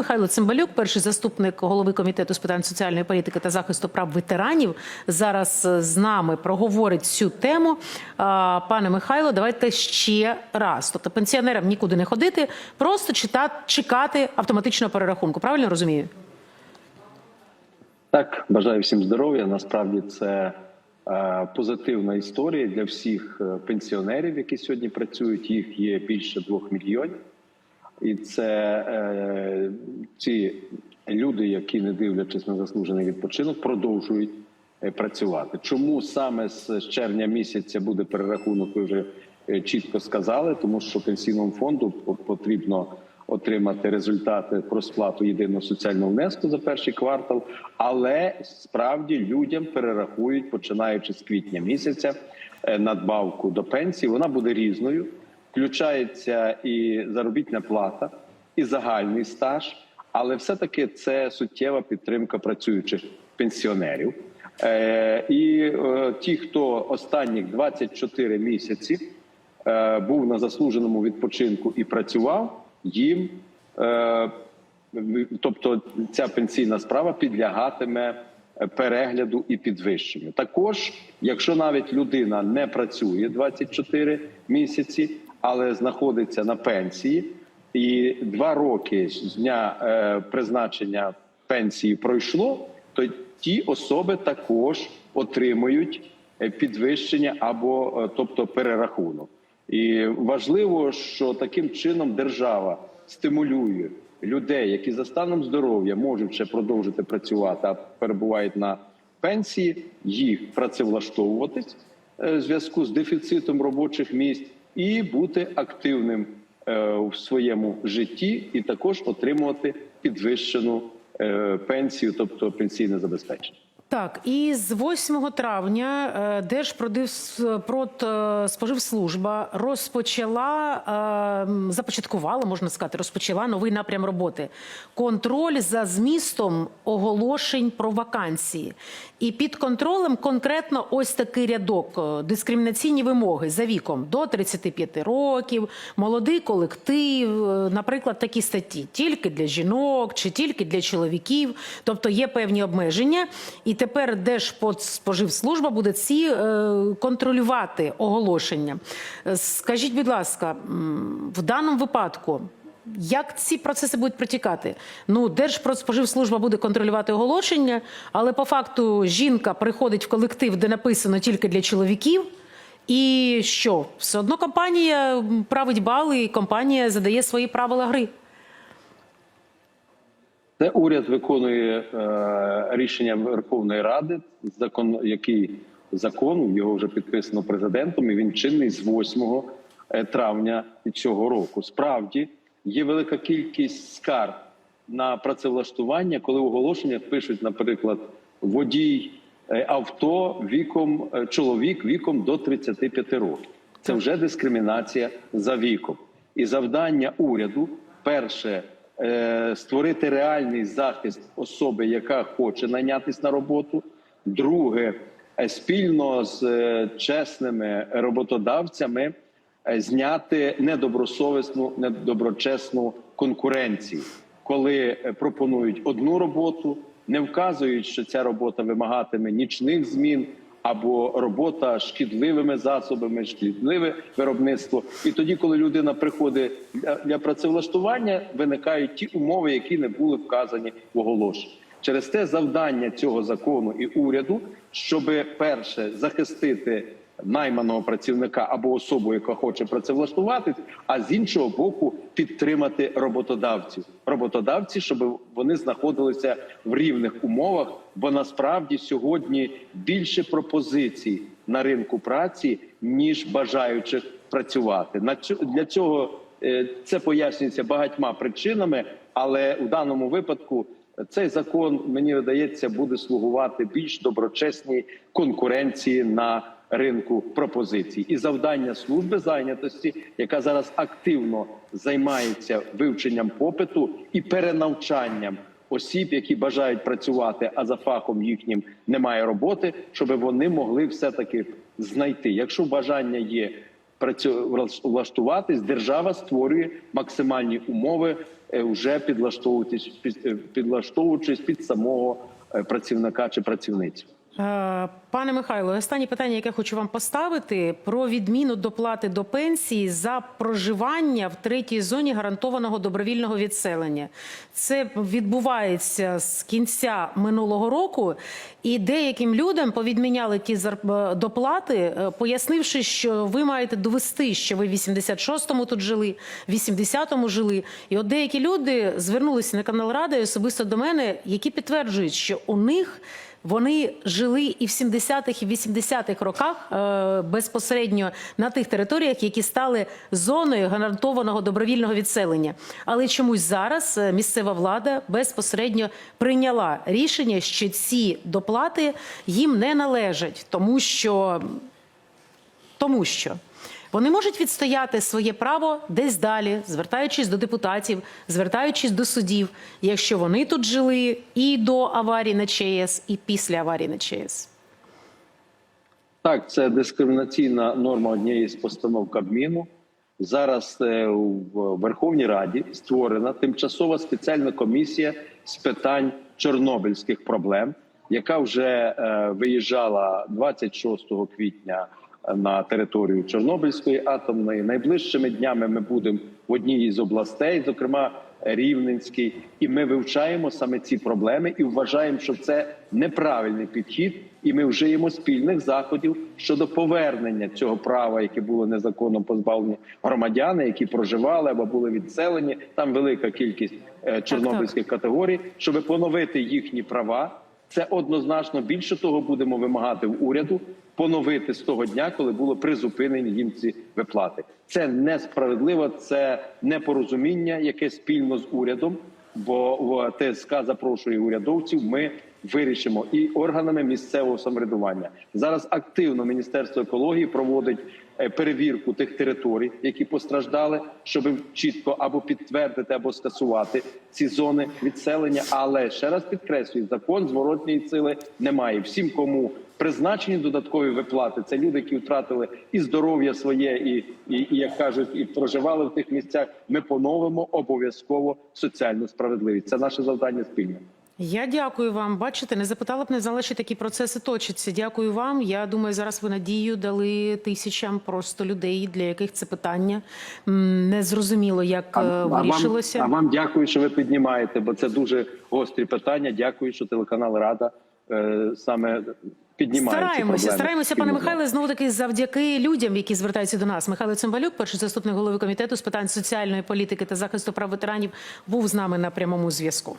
Михайло Цимбалюк, перший заступник голови комітету з питань соціальної політики та захисту прав ветеранів, зараз е, з нами проговорить цю тему. Пане Михайло, давайте ще раз. Тобто пенсіонерам нікуди не ходити, просто читати, чекати автоматичного перерахунку. Правильно розумію? Так, бажаю всім здоров'я. Насправді це е, позитивна історія для всіх е, пенсіонерів, які сьогодні працюють. Їх є більше двох мільйонів, і це ці люди, які не дивлячись на заслужений відпочинок, продовжують е, працювати. Чому саме з червня місяця буде перерахунок? Ви вже е, чітко сказали, тому що пенсійному фонду потрібно отримати результати про сплату єдиного соціального внеску за перший квартал, але справді людям перерахують, починаючи з квітня місяця, е, надбавку до пенсії. Вона буде різною. Включається і заробітна плата, і загальний стаж, але все-таки це суттєва підтримка працюючих пенсіонерів. Е, і е, ті, хто останніх 24 місяці е, був на заслуженому відпочинку і працював, їм, е, тобто ця пенсійна справа підлягатиме е, перегляду і підвищенню. Також, якщо навіть людина не працює 24 місяці, але знаходиться на пенсії, і два роки з дня е, призначення пенсії пройшло, то ті особи також отримують е, підвищення або е, тобто перерахунок. І важливо, що таким чином держава стимулює людей, які за станом здоров'я можуть ще продовжити працювати, а перебувають на пенсії, їх працевлаштовуватись е, в зв'язку з дефіцитом робочих місць і бути активним в своєму житті, і також отримувати підвищену е, пенсію, тобто пенсійне забезпечення. Так, і з 8 травня е, Держпродспоживслужба розпочала, е, започаткувала, можна сказати, розпочала новий напрям роботи. Контроль за змістом оголошень про вакансії. І під контролем конкретно ось такий рядок е, дискримінаційні вимоги за віком до 35 років, молодий колектив, е, наприклад, такі статті тільки для жінок чи тільки для чоловіків. Тобто є певні обмеження. І тепер Держпродспоживслужба буде ці е, контролювати оголошення. Скажіть, будь ласка, в даному випадку. Як ці процеси будуть протікати? Ну, Держпродспоживслужба буде контролювати оголошення, але по факту жінка приходить в колектив, де написано тільки для чоловіків. І що? Все одно компанія править бали, і компанія задає свої правила гри. Це уряд виконує е, рішення Верховної Ради, закон, який закон його вже підписано президентом, і він чинний з 8 травня цього року. Справді є велика кількість скарг на працевлаштування, коли в оголошеннях пишуть, наприклад, водій е, авто віком е, чоловік віком до 35 років. Це вже дискримінація за віком. І завдання уряду перше е, створити реальний захист особи, яка хоче найнятися на роботу. Друге, е, спільно з е, чесними роботодавцями е, зняти недобросовісну, недоброчесну конкуренцію, коли е, пропонують одну роботу, не вказують, що ця робота вимагатиме нічних змін. Або робота шкідливими засобами, шкідливе виробництво. І тоді, коли людина приходить для, працевлаштування, виникають ті умови, які не були вказані в оголошенні. Через те завдання цього закону і уряду, щоб перше захистити найманого працівника або особу, яка хоче працевлаштуватись, а з іншого боку підтримати роботодавців. Роботодавці, щоб вони знаходилися в рівних умовах, бо насправді сьогодні більше пропозицій на ринку праці ніж бажаючих працювати. Для цього е, це пояснюється багатьма причинами, але у даному випадку. Цей закон мені видається буде слугувати більш доброчесній конкуренції на ринку пропозицій. І завдання служби зайнятості, яка зараз активно займається вивченням попиту і перенавчанням осіб, які бажають працювати, а за фахом їхнім немає роботи, щоб вони могли все таки знайти. Якщо бажання є влаштуватись, держава створює максимальні умови е, вже підлаштовуватись під- е, підлаштовуючись під самого е, працівника чи працівницю. Е, Пане Михайло, останнє питання, яке хочу вам поставити, про відміну доплати до пенсії за проживання в третій зоні гарантованого добровільного відселення. Це відбувається з кінця минулого року, і деяким людям повідміняли ті е, доплати, е, пояснивши, що ви маєте довести, що ви в 86-му тут жили, в 80-му жили. І от деякі люди звернулися на канал Рада і особисто до мене, які підтверджують, що у них вони жили і в 70-х, і в 80-х роках е, безпосередньо на тих територіях, які стали зоною гарантованого добровільного відселення. Але чомусь зараз е, місцева влада безпосередньо прийняла рішення, що ці доплати їм не належать, тому що тому що вони можуть відстояти своє право десь далі, звертаючись до депутатів, звертаючись до судів, якщо вони тут жили і до аварії на ЧАЕС, і після аварії на ЧАЕС. Так, це дискримінаційна норма однієї з постанов Кабміну. Зараз е, в Верховній Раді створена тимчасова спеціальна комісія з питань чорнобильських проблем, яка вже е, виїжджала 26 квітня на територію Чорнобильської атомної. Найближчими днями ми будемо в одній із областей, зокрема Рівненській, і ми вивчаємо саме ці проблеми і вважаємо, що це неправильний підхід, і ми вжиємо спільних заходів щодо повернення цього права, яке було незаконно позбавлені громадяни, які проживали або були відселені. Там велика кількість е, чорнобильських категорій, щоб поновити їхні права. Це однозначно більше того будемо вимагати в уряду поновити з того дня, коли було призупинені їм ці виплати. Це несправедливо, це непорозуміння, яке спільно з урядом. Бо ТСК запрошує урядовців. Ми вирішимо і органами місцевого самоврядування. Зараз активно Міністерство екології проводить е, перевірку тих територій, які постраждали, щоб чітко або підтвердити, або скасувати ці зони відселення. Але ще раз підкреслюю, закон зворотньої сили немає. Всім, кому призначені додаткові виплати, це люди, які втратили і здоров'я своє, і, і, і як кажуть, і проживали в тих місцях. Ми поновимо обов'язково соціальну справедливість. Це наше завдання спільне. Я дякую вам. Бачите, не запитала б, не знала, що такі процеси точаться. Дякую вам. Я думаю, зараз ви надію дали тисячам просто людей, для яких це питання не зрозуміло, як е, вирішилося. А вам, а вам дякую, що ви піднімаєте, бо це дуже гострі питання. Дякую, що телеканал Рада е, саме Стараємося, проблеми. стараємося, пане. Михайле, знову таки завдяки людям, які звертаються до нас. Михайло Цимбалюк, перший заступник голови комітету з питань соціальної політики та захисту прав ветеранів, був з нами на прямому зв'язку.